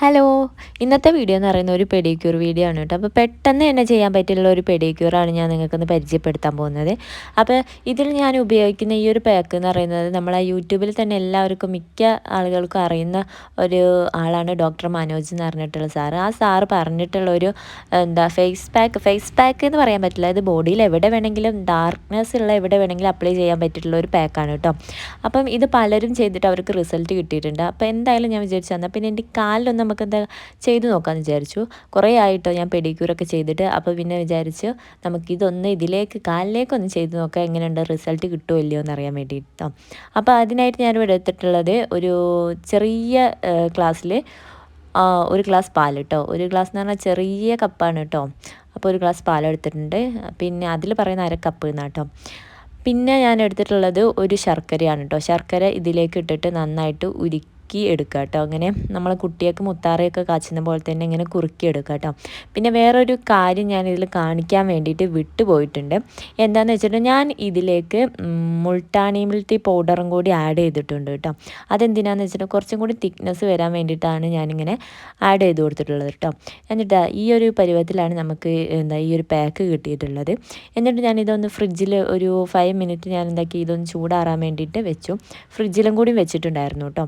Hello ഇന്നത്തെ video എന്ന് പറയുന്ന ഒരു പെഡിക്യൂർ വീഡിയോ ആണ് കേട്ടോ. അപ്പോൾ പെട്ടെന്ന് തന്നെ ചെയ്യാൻ പറ്റിയുള്ള ഒരു പെഡിക്യൂറാണ് ഞാൻ നിങ്ങൾക്കൊന്ന് പരിചയപ്പെടുത്താൻ പോകുന്നത്. അപ്പോൾ ഇതിൽ ഞാൻ ഉപയോഗിക്കുന്ന ഈ ഒരു പാക്ക് എന്ന് പറയുന്നത് നമ്മളെ യൂട്യൂബിൽ തന്നെ എല്ലാവർക്കും മിക്ക ആളുകൾക്കും അറിയുന്ന ഒരു ആളാണ് ഡോക്ടർ മനോജ് എന്ന് പറഞ്ഞിട്ടുള്ള സാറ്. ആ സാറ് പറഞ്ഞിട്ടുള്ള ഒരു എന്താ ഫേസ് പാക്ക് ഫേസ് പാക്ക് എന്ന് പറയാൻ പറ്റില്ല. ഇത് ബോഡിയിൽ എവിടെ വേണമെങ്കിലും ഡാർക്ക്നെസ് ഉള്ള എവിടെ വേണമെങ്കിലും അപ്ലൈ ചെയ്യാൻ പറ്റിയിട്ടുള്ള ഒരു പാക്കാണ് കേട്ടോ. അപ്പം ഇത് പലരും ചെയ്തിട്ട് അവർക്ക് റിസൾട്ട് കിട്ടിയിട്ടുണ്ട്. അപ്പോൾ എന്തായാലും ഞാൻ വിചാരിച്ചു തന്നാൽ പിന്നെ എന്റെ കാലിലൊന്നും നമുക്ക് എന്താ ചെയ്ത് നോക്കാമെന്ന് വിചാരിച്ചു. കുറേ ആയിട്ടോ ഞാൻ പെഡിക്യൂറൊക്കെ ചെയ്തിട്ട് അപ്പോൾ പിന്നെ വിചാരിച്ചു നമുക്കിതൊന്ന് ഇതിലേക്ക് കാലിലേക്കൊന്ന് ചെയ്ത് നോക്കാം എങ്ങനെയുണ്ട് റിസൾട്ട് കിട്ടുമോ ഇല്ലയോ എന്ന് അറിയാൻ വേണ്ടിയിട്ടോ അപ്പോൾ അതിനായിട്ട് ഞാനിവിടെ എടുത്തിട്ടുള്ളത് ഒരു ചെറിയ ക്ലാസ്സിൽ ഒരു ഗ്ലാസ് പാൽ കേട്ടോ ഒരു ഗ്ലാസ് എന്ന് പറഞ്ഞാൽ ചെറിയ കപ്പാണ് കേട്ടോ അപ്പോൾ ഒരു ഗ്ലാസ് പാൽ എടുത്തിട്ടുണ്ട്. പിന്നെ അതിൽ പറയുന്ന അര കപ്പ് എന്നാട്ടോ പിന്നെ ഞാൻ എടുത്തിട്ടുള്ളത് ഒരു ശർക്കരയാണ് കേട്ടോ ശർക്കര ഇതിലേക്ക് ഇട്ടിട്ട് നന്നായിട്ട് ഉരുക്കി കുറുക്കി എടുക്കുക കേട്ടോ അങ്ങനെ നമ്മൾ കുട്ടിയൊക്കെ മുത്താറയൊക്കെ കാച്ചുന്ന പോലെ തന്നെ ഇങ്ങനെ കുറുക്കി എടുക്കുക കേട്ടോ പിന്നെ വേറൊരു കാര്യം ഞാൻ ഇതിൽ കാണിക്കാൻ വേണ്ടിയിട്ട് വിട്ടുപോയിട്ടുണ്ട് എന്താണെന്ന് വെച്ചിട്ട് ഞാൻ ഇതിലേക്ക് മുൾട്ടാണി പൗഡറും കൂടി ആഡ് ചെയ്തിട്ടുണ്ട് കേട്ടോ അതെന്തിനാന്ന് വെച്ചിട്ട് കുറച്ചും കൂടി തിക്നെസ് വരാൻ വേണ്ടിയിട്ടാണ് ഞാനിങ്ങനെ ആഡ് ചെയ്ത് കൊടുത്തിട്ടുള്ളത് കേട്ടോ എന്നിട്ട് ഈ ഒരു പരുവത്തിലാണ് നമുക്ക് എന്താ ഈ ഒരു പാക്ക് കിട്ടിയിട്ടുള്ളത്. എന്നിട്ട് ഞാനിതൊന്ന് ഫ്രിഡ്ജിൽ ഒരു ഫൈവ് മിനിറ്റ് ഞാൻ എന്താക്കി ഇതൊന്ന് ചൂടാറാൻ വേണ്ടിയിട്ട് വെച്ചു. ഫ്രിഡ്ജിലും കൂടി വെച്ചിട്ടുണ്ടായിരുന്നു കേട്ടോ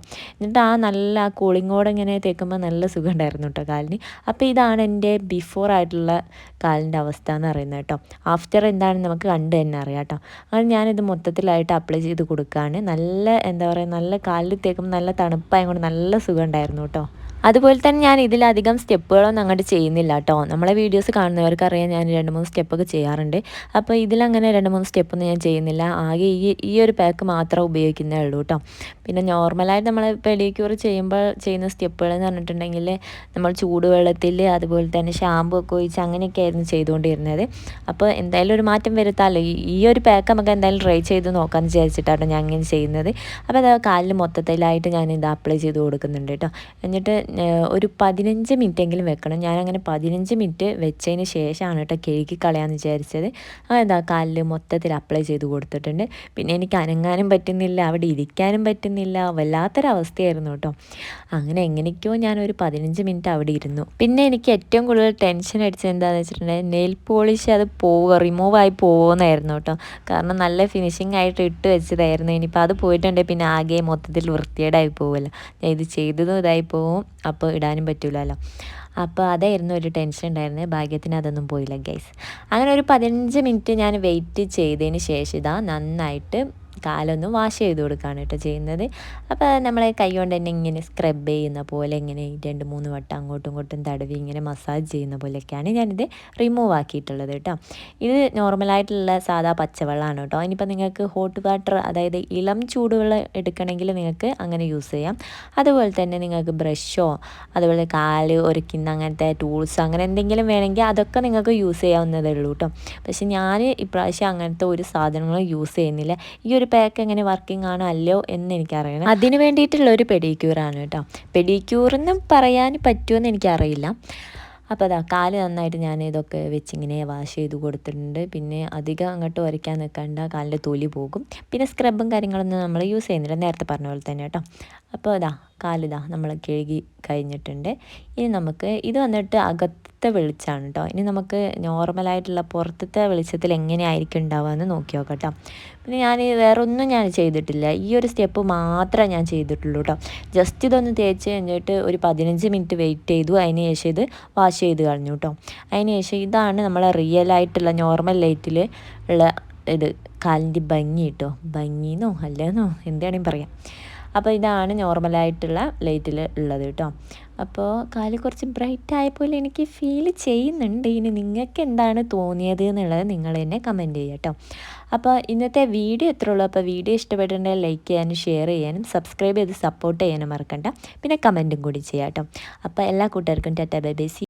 എന്നിട്ട് ആ നല്ല ആ കൂളിങ്ങോടെ ഇങ്ങനെ തേക്കുമ്പോൾ നല്ല സുഖം ഉണ്ടായിരുന്നു കേട്ടോ കാലിന്. അപ്പോൾ ഇതാണ് എന്റെ ബിഫോർ ആയിട്ടുള്ള കാലിന്റെ അവസ്ഥ എന്ന് പറയുന്നത് കേട്ടോ. ആഫ്റ്റർ എന്താണെന്ന് നമുക്ക് കണ്ട് തന്നെ അറിയാം കേട്ടോ അങ്ങനെ ഞാനിത് മൊത്തത്തിലായിട്ട് അപ്ലൈ ചെയ്ത് കൊടുക്കുകയാണ് നല്ല എന്താ പറയുക നല്ല കാലിൽ തേക്കുമ്പോൾ നല്ല തണുപ്പായതുകൊണ്ട് നല്ല സുഖം ഉണ്ടായിരുന്നു കേട്ടോ അതുപോലെ തന്നെ ഞാൻ ഇതിലധികം സ്റ്റെപ്പുകളൊന്നും അങ്ങോട്ട് ചെയ്യുന്നില്ല കേട്ടോ. നമ്മളെ വീഡിയോസ് കാണുന്നവർക്കറിയാം ഞാൻ രണ്ട് മൂന്ന് സ്റ്റെപ്പൊക്കെ ചെയ്യാറുണ്ട്. അപ്പോൾ ഇതിലങ്ങനെ രണ്ട് മൂന്ന് സ്റ്റെപ്പൊന്നും ഞാൻ ചെയ്യുന്നില്ല. ആകെ ഈ ഈ ഒരു പാക്ക് മാത്രം ഉപയോഗിക്കുന്നേ ഉള്ളൂ കേട്ടോ. പിന്നെ നോർമലായിട്ട് നമ്മൾ പെഡിക്യൂർ ചെയ്യുമ്പോൾ ചെയ്യുന്ന സ്റ്റെപ്പുകൾ എന്ന് പറഞ്ഞിട്ടുണ്ടെങ്കിൽ നമ്മൾ ചൂടുവെള്ളത്തിൽ അതുപോലെ തന്നെ ഷാമ്പു ഒക്കെ ഒഴിച്ച് അങ്ങനെയൊക്കെ ആയിരുന്നു ചെയ്തുകൊണ്ടിരുന്നത്. അപ്പോൾ എന്തായാലും ഒരു മാറ്റം വരുത്താമല്ലോ ഈ ഒരു പാക്ക് നമുക്ക് എന്തായാലും ട്രൈ ചെയ്ത് നോക്കാമെന്ന് വിചാരിച്ചിട്ടാണ് ഞാൻ ഇങ്ങനെ ചെയ്യുന്നത്. അപ്പോൾ അത് കാലിൽ മൊത്തത്തിലായിട്ട് ഞാൻ ഇത് അപ്ലൈ ചെയ്ത് കൊടുക്കുന്നുണ്ട് കേട്ടോ. എന്നിട്ട് ഒരു പതിനഞ്ച് മിനിറ്റെങ്കിലും വെക്കണം. ഞാനങ്ങനെ പതിനഞ്ച് മിനിറ്റ് വെച്ചതിന് ശേഷമാണ് കേട്ടോ കഴുകി കളയാമെന്ന് വിചാരിച്ചത്. എന്താ കാലിൽ മൊത്തത്തിൽ അപ്ലൈ ചെയ്ത് കൊടുത്തിട്ടുണ്ട്. പിന്നെ എനിക്ക് അനങ്ങാനും പറ്റുന്നില്ല അവിടെ ഇരിക്കാനും പറ്റുന്നില്ല വല്ലാത്തൊരവസ്ഥയായിരുന്നു കേട്ടോ. അങ്ങനെ എങ്ങനെയൊക്കെയോ ഞാനൊരു പതിനഞ്ച് മിനിറ്റ് അവിടെ ഇരുന്നു. പിന്നെ എനിക്ക് ഏറ്റവും കൂടുതൽ ടെൻഷൻ അടിച്ചത് എന്താണെന്ന് വെച്ചിട്ടുണ്ടെങ്കിൽ നെയിൽ പോളിഷ് അത് പോവുക റിമൂവ് ആയി പോകുന്നതായിരുന്നു കേട്ടോ. കാരണം നല്ല ഫിനിഷിംഗ് ആയിട്ട് ഇട്ട് വെച്ചതായിരുന്നു. ഇനിയിപ്പോൾ അത് പോയിട്ടുണ്ടെങ്കിൽ പിന്നെ ആകെ മൊത്തത്തിൽ വൃത്തിയേടായി പോകുമല്ലോ ഞാൻ ഇത് ചെയ്തതും ഇതായി പോവും. അപ്പോൾ ഇടാനും പറ്റില്ലല്ലോ അപ്പോൾ അതായിരുന്നു ഒരു ടെൻഷൻ ഉണ്ടായിരുന്നത് ഭാഗ്യത്തിന് അതൊന്നും പോയില്ല ഗൈസ് അങ്ങനെ ഒരു പതിനഞ്ച് മിനിറ്റ് ഞാൻ വെയിറ്റ് ചെയ്തതിന് ശേഷം ഇതാ നന്നായിട്ട് കാലൊന്ന് വാഷ് ചെയ്ത് കൊടുക്കുകയാണ് കേട്ടോ ചെയ്യുന്നത്. അപ്പോൾ നമ്മൾ കൈ കൊണ്ട് തന്നെ ഇങ്ങനെ സ്ക്രബ് ചെയ്യുന്ന പോലെ ഇങ്ങനെ രണ്ട് മൂന്ന് വട്ടം അങ്ങോട്ടും ഇങ്ങോട്ടും തടവി ഇങ്ങനെ മസാജ് ചെയ്യുന്ന പോലെയൊക്കെയാണ് ഞാനിത് റിമൂവ് ആക്കിയിട്ടുള്ളത് കേട്ടോ ഇത് നോർമലായിട്ടുള്ള സാധാ പച്ചവെള്ളമാണ് കേട്ടോ ഇനിയിപ്പോൾ നിങ്ങൾക്ക് ഹോട്ട് വാട്ടർ അതായത് ഇളം ചൂടുവെള്ളം എടുക്കണമെങ്കിൽ നിങ്ങൾക്ക് അങ്ങനെ യൂസ് ചെയ്യാം. അതുപോലെ തന്നെ നിങ്ങൾക്ക് ബ്രഷോ അതുപോലെ കാൽ ഒരുക്കുന്ന അങ്ങനത്തെ ടൂൾസ് അങ്ങനെ എന്തെങ്കിലും വേണമെങ്കിൽ അതൊക്കെ നിങ്ങൾക്ക് യൂസ് ചെയ്യാവുന്നതേ ഉള്ളൂ കേട്ടോ പക്ഷെ ഞാൻ ഇപ്രാവശ്യം അങ്ങനത്തെ ഒരു സാധനങ്ങളും യൂസ് ചെയ്യുന്നില്ല. ഈ ഒരു പാക്ക് എങ്ങനെ വർക്കിംഗ് ആണോ അല്ലയോ എന്ന് എനിക്കറിയണം. അതിന് വേണ്ടിയിട്ടുള്ള ഒരു പെഡിക്യൂറാണ് കേട്ടോ. പെഡിക്യൂറെന്ന് പറയാൻ പറ്റുമെന്ന് എനിക്കറിയില്ല. അപ്പോൾ അതാ കാൽ നന്നായിട്ട് ഞാൻ ഇതൊക്കെ വെച്ചിങ്ങനെ വാഷ് ചെയ്ത് കൊടുത്തിട്ടുണ്ട്. പിന്നെ അധികം അങ്ങോട്ട് ഉരയ്ക്കാൻ നിൽക്കണ്ട കാലിന്റെ തൊലി പോകും. പിന്നെ സ്ക്രബും കാര്യങ്ങളൊന്നും നമ്മൾ യൂസ് ചെയ്യുന്നില്ല. നേരത്തെ പറഞ്ഞ പോലെ തന്നെ കേട്ടോ. അപ്പോൾ ഇതാ കാലിതാ നമ്മൾ കഴുകി കഴിഞ്ഞിട്ടുണ്ട്. ഇനി നമുക്ക് ഇത് വന്നിട്ട് അകത്തെ വെളിച്ചമാണ് കേട്ടോ ഇനി നമുക്ക് നോർമലായിട്ടുള്ള പുറത്തത്തെ വെളിച്ചത്തിൽ എങ്ങനെയായിരിക്കും ഉണ്ടാവുക എന്ന് നോക്കി നോക്കാം കേട്ടോ പിന്നെ ഞാൻ വേറെ ഒന്നും ഞാൻ ചെയ്തിട്ടില്ല. ഈ ഒരു സ്റ്റെപ്പ് മാത്രമേ ഞാൻ ചെയ്തിട്ടുള്ളൂ കേട്ടോ ജസ്റ്റ് ഇതൊന്ന് തേച്ച് കഴിഞ്ഞിട്ട് ഒരു പതിനഞ്ച് മിനിറ്റ് വെയിറ്റ് ചെയ്തു. അതിന് ശേഷം ഇത് വാഷ് ചെയ്ത് കളഞ്ഞു കേട്ടോ അതിന് ശേഷം ഇതാണ് നമ്മളെ റിയൽ ആയിട്ടുള്ള നോർമൽ ലൈറ്റിൽ ഉള്ള ഇത്. കാലിന്റെ ഭംഗി കേട്ടോ ഭംഗിന്നോ അല്ലെന്നോ? എന്താണെങ്കിലും പറയാം? അപ്പോൾ ഇതാണ് നോർമലായിട്ടുള്ള ലൈറ്റിൽ ഉള്ളത് കേട്ടോ. അപ്പോൾ കാൽ കുറച്ച് ബ്രൈറ്റ് ആയ പോലെ എനിക്ക് ഫീൽ ചെയ്യുന്നുണ്ട്. ഇനി നിങ്ങൾക്ക് എന്താണ് തോന്നിയത് എന്നുള്ളത് നിങ്ങൾ തന്നെ കമന്റ് ചെയ്യുക കേട്ടോ. അപ്പോൾ ഇന്നത്തെ വീഡിയോ എത്ര ഉള്ളൂ. അപ്പോൾ വീഡിയോ ഇഷ്ടപ്പെട്ടിട്ടുണ്ടെങ്കിൽ ലൈക്ക് ചെയ്യാനും ഷെയർ ചെയ്യാനും സബ്സ്ക്രൈബ് ചെയ്ത് സപ്പോർട്ട് ചെയ്യാനും മറക്കണ്ട. പിന്നെ കമന്റും കൂടി ചെയ്യാം കേട്ടോ. അപ്പോൾ എല്ലാ കൂട്ടുകാർക്കും ടാറ്റ ബൈ ബൈ.